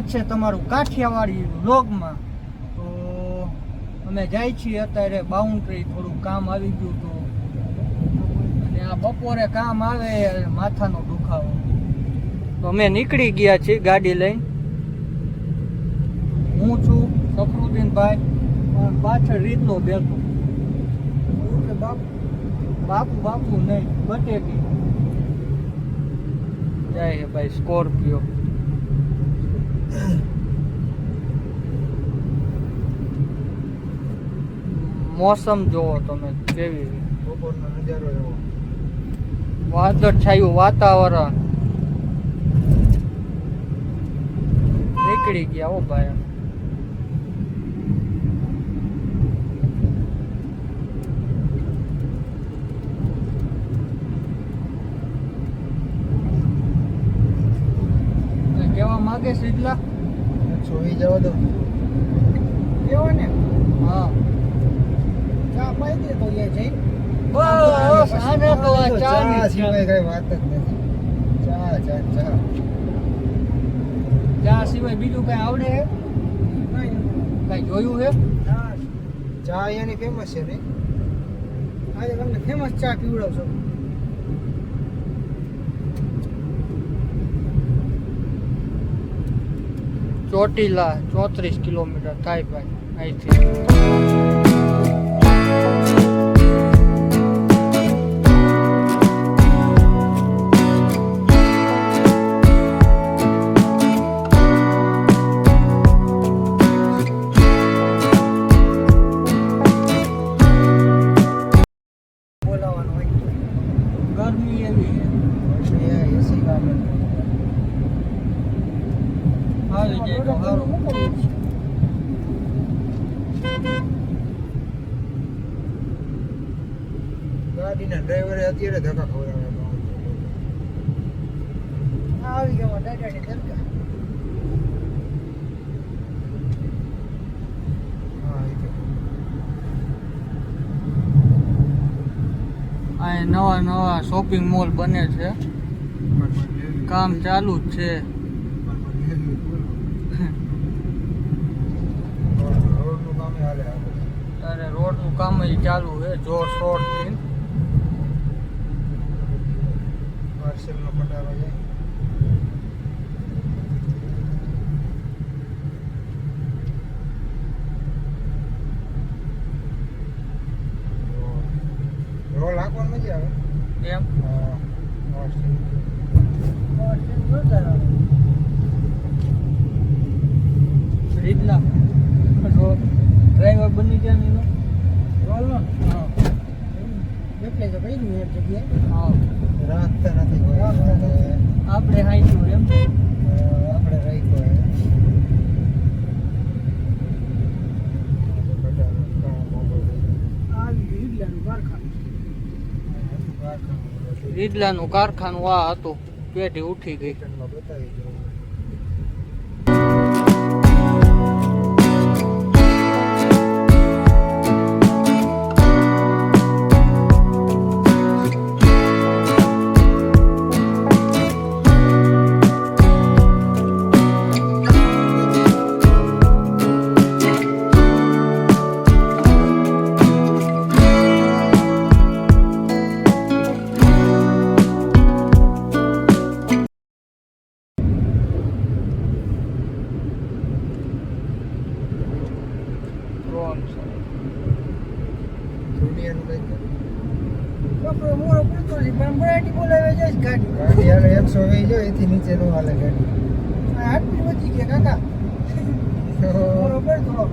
છે તમારું કાઠિયાવાડી વ્લોગમાં. તો અમે જાય છીએ અત્યારે બાઉન્ડ્રી થોડું કામ આવી ગયું તો. અને આ બપોરે કામ આવે માથાનો દુખાવો. તો અમે નીકળી ગયા છીએ ગાડી લઈને. હું છું સફરુદ્દીનભાઈ પાછળ રીતનો બેઠો. બાપુ બાપુ નહીં, બટેટી. જાય ભાઈ, સ્કોર્પિયો. મોસમ જોવો તમે કેવી બપોરનો નજારો એવો. વાદળ છાયું વાતાવરણ. નીકળી ગયા ઓ ભાઈ કઈ કહેવા સીટલા છે જવા દો કેવો ને? હા. ચા પાઈ દે તો લે જઈ. બસ આને તો આ ચા ની સિવાય કઈ વાત જ નથી. ચા ચા ચા. ચા સિવાય બીજું કઈ આવડે હે? કઈ જોયું હે? ચા અહીંયાની ફેમસ છે ને? આજે તમને ફેમસ ચા પીવડાવશો. ચોટીલા ચોત્રીસ કિલોમીટર થાય ભાઈ અહીંથી. ગાડીના ડ્રાઈવરે અત્યારે ધક્કા ખવડાવ્યા આવી ગયા દાદાની દરગાહ હા એ નવા નવા શોપિંગ મોલ બને છે. કામ ચાલુ જ છે રોડનું કામ હાલે હાલે ત્યારે રોડનું કામ એ ચાલુ છે જોર શોરથી. પાર્સલનો પટાવા જાય રોલ હાંકવાનું મજા આવે? એમ? રીતના. ડ્રાઈવર બની ગયા ને એનો? રોલ હા. એટલે તો કર્યું એક જગ્યાએ. હા. રાખતા નથી આપણે આપણે હાઈશું એમ. આપણે રાખ્યો રીડલાનું કારખાનું આ હતું. પેઢી ઉઠી ગઈ. બતાવી ગાડી. ગાડી હાલે એકસો વીસ જો એથી નીચે નો હાલે ગાડી. આટલી બધી કે કાકા. બરોબર થોડો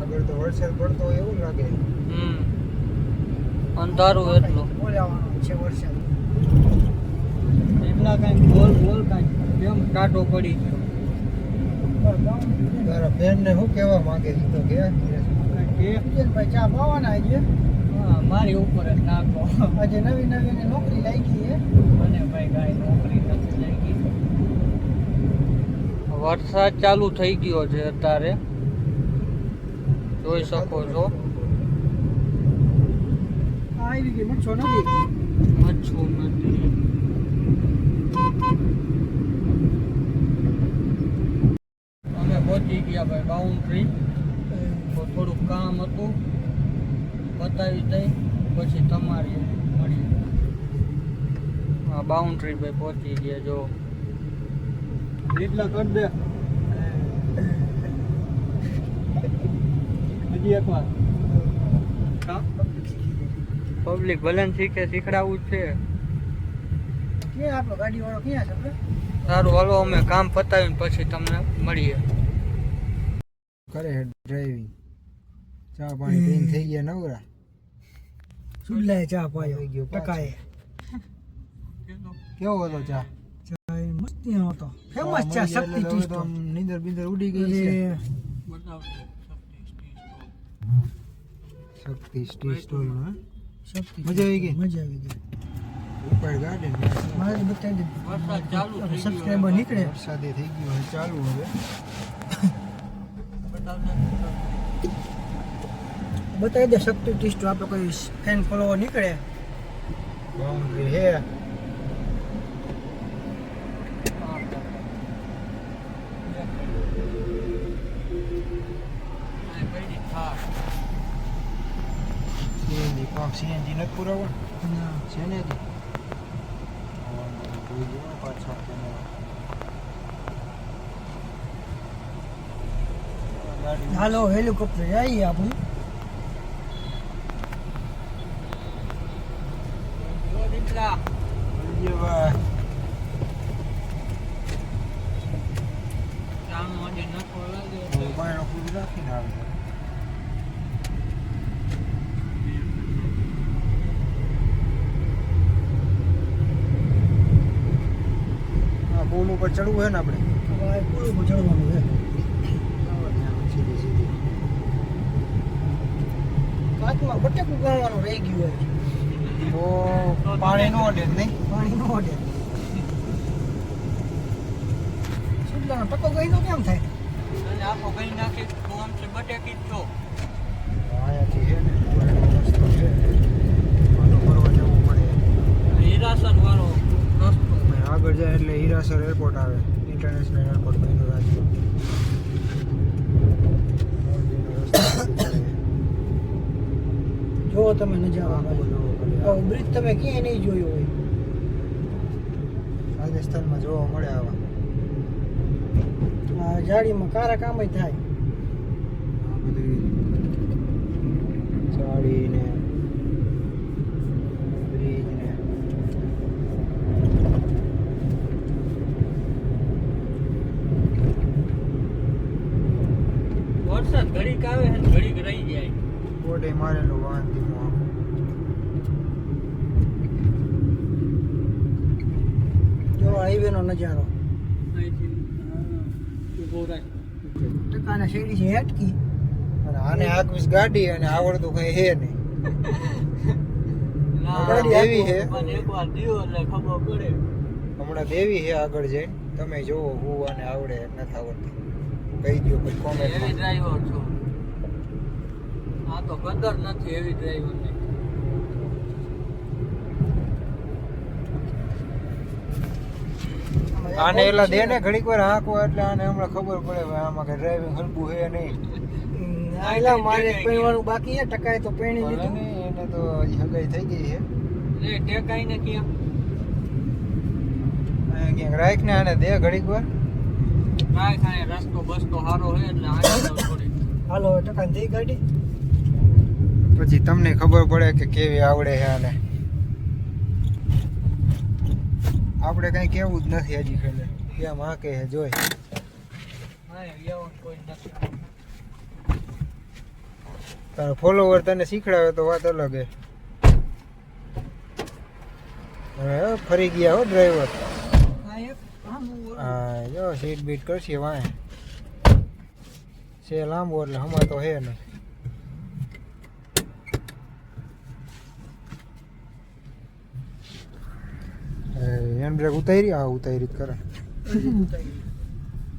આગળ તો વરસાદ પડતો હોય એવું લાગે હમ અંધારું એટલું. એટલા કાંઈ બોલ બોલ કાંઈ કેમ કાંટો પડી ગયો. તારા બેનને શું કહેવા માંગે છે? તો કે ભાઈ ચા પાવાના આજે? હા મારી ઉપર જ નાખો. આજે નવી નવી નોકરી લાગી છે મને ભાઈ કાંઈ નોકરી નથી લાગી. વરસાદ ચાલુ થઈ ગયો છે અત્યારે. જોઈ શકો છો. આવી ગઈ મચ્છો નથી. મચ્છો નથી. અમે પહોંચી ગયા ભાઈ બાઉન્ડ્રી તો થોડુંક કામ હતું. બતાવી દઈ પછી તમારી મળી હા બાઉન્ડ્રી ભાઈ પહોંચી ગયા જો. એટલા કરી દે. હજી એક વાર પબ્લિક ભલે શીખે શીખડાવવું જ છે. કે આપણો ગાડી વાળો ક્યાં છે સારું હાલો અમે કામ પતાવીને પછી તમને મળીએ. કરે ડ્રાઇવિંગ ચા પાણી પીને થઈ ગયા નવરા? સુલ્લાએ ચા પાયો ગયો ટકાએ. કેવો હતો ચા? ચા મસ્તી હતો. ફેમસ ચા શક્તિ ટી નીંદર બીંદર ઉડી ગઈ છે. શક્તિ ટી સ્ટોલ નો શક્તિ મજા આવી ગઈ? મજા આવી ગઈ. ઉપર ગાર્ડન મારે બતાવી દે. વરસાદ ચાલુ થઈ સબસ્ક્રાઇબર નીકળે. વરસાદે થઈ ગયો હવે ચાલુ હવે. બતાવી દે શક્તિ ટી સ્ટોલ આપણે કોઈ ફેન ફોલોવર નીકળે? બાઉન્ડ્રી હે સીએનજી પંપ સીએનજી નથી પુરાવો? છે ને? હાલો હેલિકોપ્ટર જઈએ આપણે જો દીકરા નખો લાગે. એટલે રાખીને આવે. પુલ ઉપર ચડવું હોય ને આપણે? પુલ ઉપર ચડવાનું છે સીધી સીધી કાચમાં બટેકું ગણવાનું રહી ગયું હોય. તો પાણી નો અડે નહીં. પાણી નો અડે. સુટલાનો ટકો ગઈ તો કેમ થાય? આખો ગઈ નાખી તો આમ છે બટેકી જ છો અહીંયાથી છે ને પુરાણો રસ્તો છે આનો ફરવા જવું પડે હીરાસર વાળો રસ્તો અને આગળ જાય એરપોર્ટ આવે. ઇન્ટરનેશનલ એરપોર્ટ બન્યું રાજકોટ જો તમે નજારો. બ્રિજ તમે ક્યાંય નહીં જોયો હોય. રાજસ્થાનમાં જોવા મળે આવા. આ જાળીમાં કારા કામ થાય. આ ને બ્રિજ ને વરસાદ ઘડીક આવે છે ઘડીક રહી જાય. બોડે મારેલું વાહન ધીમું આખું જો હાઈવે નો નજારો ટકાના શેડી છે હેટકી. અને આને આગવીસ ગાડી અને આવડતું કઈ હે નહીં. છે. દીવો પડે. હમણાં દેવી છે આગળ જઈને. તમે જોવો હું અને આવડે નથી આવડતી. કહી દો પછી એવી કોમેન્ટમાં ડ્રાઈવર છું. આ તો કદર નથી એવી ડ્રાઈવરની. આને એલા દે ને ઘડીક વાર હાંકવો એટલે આને હમણાં ખબર પડે ભાઈ આમાં કે ડ્રાઇવિંગ હલબું હે નહીં. આયલા મારે પહેરવાનું બાકી છે ટકાય તો પૈણી લીધું. એને તો હગાઈ થઈ ગઈ છે. લે ટેકાઈ ને ક્યાં? ક્યાંક રાખ ને આને દે ઘડીક વાર. કાંઈ કાંઈ રસ્તો બસતો સારો હોય એટલે હાલો ટકા થઈ ગાડી પછી તમને ખબર પડે કે કેવી આવડે છે આને આપણે કઈ કેવું જ નથી હજી ખેલે કેમ હાકે કે જોઈ. હા એવું કોઈ નથી. તારો ફોલોવર તને શીખડાવે તો વાત અલગ હે. હવે ફરી ગયા હો ડ્રાઈવર હા એક આમ હા જો સીટ બીટ કરશે વાંહે છે લાંબો એટલે હમણાં તો હે નહીં હેન્ડ બ્રેક ઉતારી આ ઉતારી જ કરે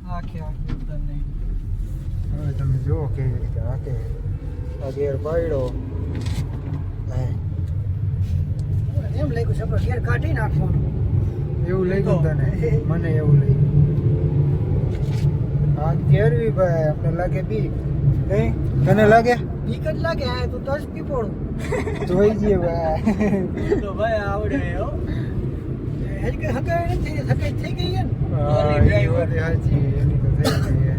આખે આખી ઉતર નહીં હવે તમે જુઓ કેવી રીતે હાકે આ ગેર પાડ્યો હે, એમ લાગ્યું છે આપણે ઘેર કાઢી નાખવાનું એવું ગયું તને? મને એવું લાગ્યું. આ કેરવી ભાઈ આપણે લાગે બી નહીં તને લાગે? બીક જ લાગે આ તું તસ પીપોડું જોઈ જઈએ ભાઈ. તો ભાઈ આવડે હો. હજી હકાય નથી હકાય થઈ ગઈ છે ને? હા, ઓલી એ driver. વાત સાચી એની તો થઈ ગઈ હે.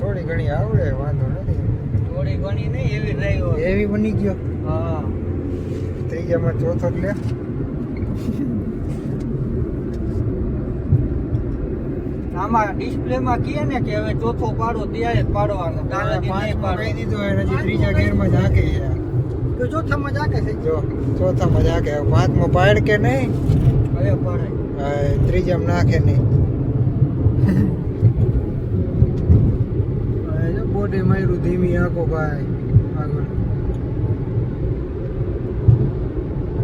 થોડી ઘણી આવડે વાંધો નથી થોડી ઘણી નહીં એવી ડ્રાઈવર એવી બની ગયો હા ત્રીજામાં ચોથો જ લે આમાં ડિસ્પ્લેમાં કહે ને કે હવે ચોથો પાડો ત્યારે જ પાડવાનો તારાથી નહીં પાંચમાં કહી પાડો દીધું એને હજી ત્રીજા ગેરમાં જ હાકે છે તો ચોથામાં જાકે છે જો ચોથામાં જ હાકે હવે પાંચમાં પાડ કે નહીં હવે પડે હવે ત્રીજામાં નાખે નહીં હવે જો બોડી માર્યું ધીમી આંખો ભાઈ આગળ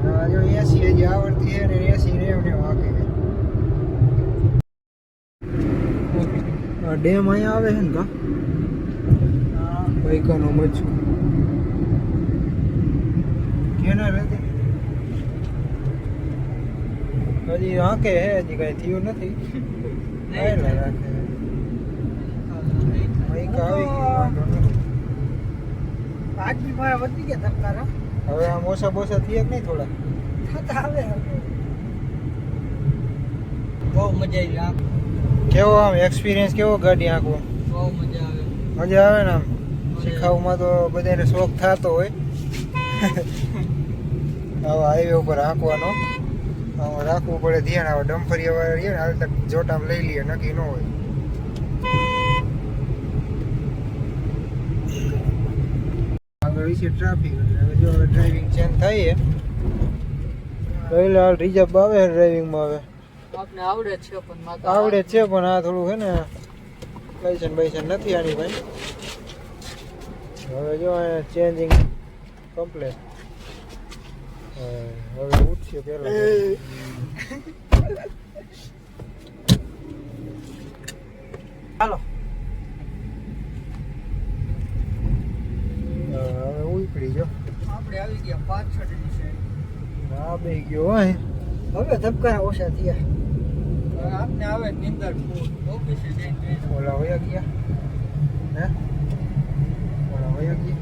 હા જો એસી હજી આવડતી છે ને એસી ને એમને હાકે ડેમ અહીંયા આવે છે ને કા? પૈકાનો મચ્છુ કેનાલ હતી? હજી હાકે હે હજી કઈ થયું નથી. રાખે. પૈકા આવી ગયા ધબકારા હવે આમ ઓછા બોસા થયા કે નહીં થોડા. બહુ મજા આવી કેવો આમ એક્સપિરિયન્સ કેવો ગાડી આંકવો બહુ મજા આવે. મજા આવે ને આમ? શીખાવમાં તો બધાને શોખ થતો હોય. હવે હાઈવે ઉપર આંકવાનો રાખવું પડે ધ્યાન આવે ડમ્ફરી વાળા રહીએ ને હાલ તક જોટામ લઈ લઈએ નક્કી ન હોય. આગળ વિશે ટ્રાફિક એટલે હવે જો હવે ડ્રાઇવિંગ ચેન્જ થાય પહેલા હાલ રિઝર્વ આવે ડ્રાઇવિંગમાં હવે. આપને આવડે છે પણ આવડે જ છે પણ આ થોડું છે ને લાઇસન બાઇસન નથી આની ભાઈ. હવે જો ચેન્જિંગ કમ્પ્લેટ હવે ઉઠશે પેલા થઈ ગયો હોય. હવે ધબકા ઓછા થયા. આપને આવે નિંદર ઓફિસે જઈને ઓલા વયા ગયા. હે? ઓલા વયા ગયા.